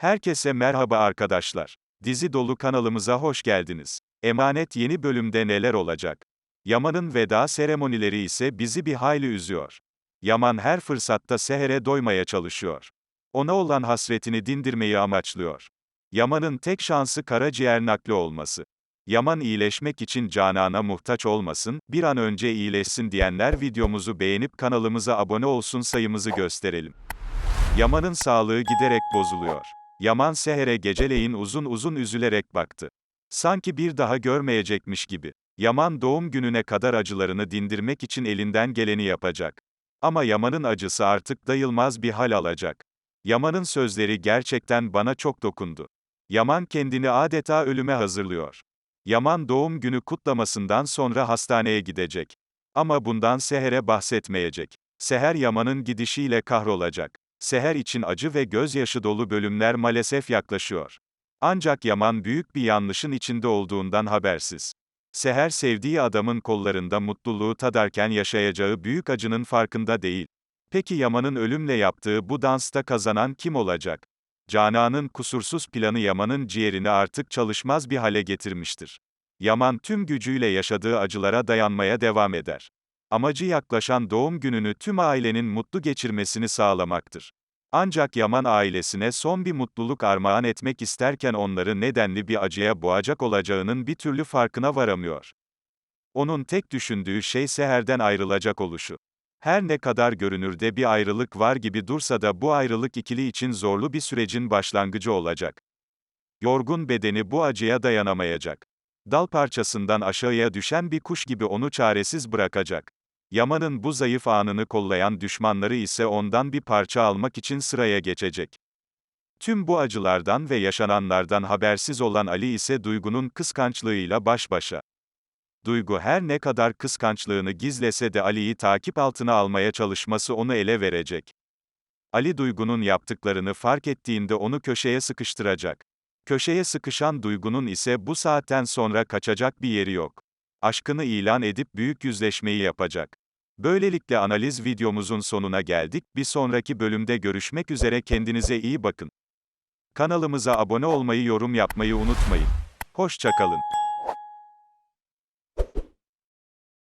Herkese merhaba arkadaşlar. Dizi dolu kanalımıza hoş geldiniz. Emanet yeni bölümde neler olacak? Yaman'ın veda seremonileri ise bizi bir hayli üzüyor. Yaman her fırsatta Seher'e doymaya çalışıyor. Ona olan hasretini dindirmeyi amaçlıyor. Yaman'ın tek şansı karaciğer nakli olması. Yaman iyileşmek için Canan'a muhtaç olmasın, bir an önce iyileşsin diyenler videomuzu beğenip kanalımıza abone olsun sayımızı gösterelim. Yaman'ın sağlığı giderek bozuluyor. Yaman Seher'e geceleyin uzun uzun üzülerek baktı. Sanki bir daha görmeyecekmiş gibi. Yaman doğum gününe kadar acılarını dindirmek için elinden geleni yapacak. Ama Yaman'ın acısı artık dayılmaz bir hal alacak. Yaman'ın sözleri gerçekten bana çok dokundu. Yaman kendini adeta ölüme hazırlıyor. Yaman doğum günü kutlamasından sonra hastaneye gidecek. Ama bundan Seher'e bahsetmeyecek. Seher Yaman'ın gidişiyle kahrolacak. Seher için acı ve gözyaşı dolu bölümler maalesef yaklaşıyor. Ancak Yaman büyük bir yanlışın içinde olduğundan habersiz. Seher sevdiği adamın kollarında mutluluğu tadarken yaşayacağı büyük acının farkında değil. Peki Yaman'ın ölümle yaptığı bu dansta kazanan kim olacak? Canan'ın kusursuz planı Yaman'ın ciğerini artık çalışmaz bir hale getirmiştir. Yaman tüm gücüyle yaşadığı acılara dayanmaya devam eder. Amacı yaklaşan doğum gününü tüm ailenin mutlu geçirmesini sağlamaktır. Ancak Yaman ailesine son bir mutluluk armağan etmek isterken onları nedenli bir acıya boğacak olacağının bir türlü farkına varamıyor. Onun tek düşündüğü şey Seher'den ayrılacak oluşu. Her ne kadar görünürde bir ayrılık var gibi dursa da bu ayrılık ikili için zorlu bir sürecin başlangıcı olacak. Yorgun bedeni bu acıya dayanamayacak. Dal parçasından aşağıya düşen bir kuş gibi onu çaresiz bırakacak. Yaman'ın bu zayıf anını kollayan düşmanları ise ondan bir parça almak için sıraya geçecek. Tüm bu acılardan ve yaşananlardan habersiz olan Ali ise Duygu'nun kıskançlığıyla baş başa. Duygu her ne kadar kıskançlığını gizlese de Ali'yi takip altına almaya çalışması onu ele verecek. Ali Duygu'nun yaptıklarını fark ettiğinde onu köşeye sıkıştıracak. Köşeye sıkışan Duygu'nun ise bu saatten sonra kaçacak bir yeri yok. Aşkını ilan edip büyük yüzleşmeyi yapacak. Böylelikle analiz videomuzun sonuna geldik. Bir sonraki bölümde görüşmek üzere kendinize iyi bakın. Kanalımıza abone olmayı, yorum yapmayı unutmayın. Hoşçakalın.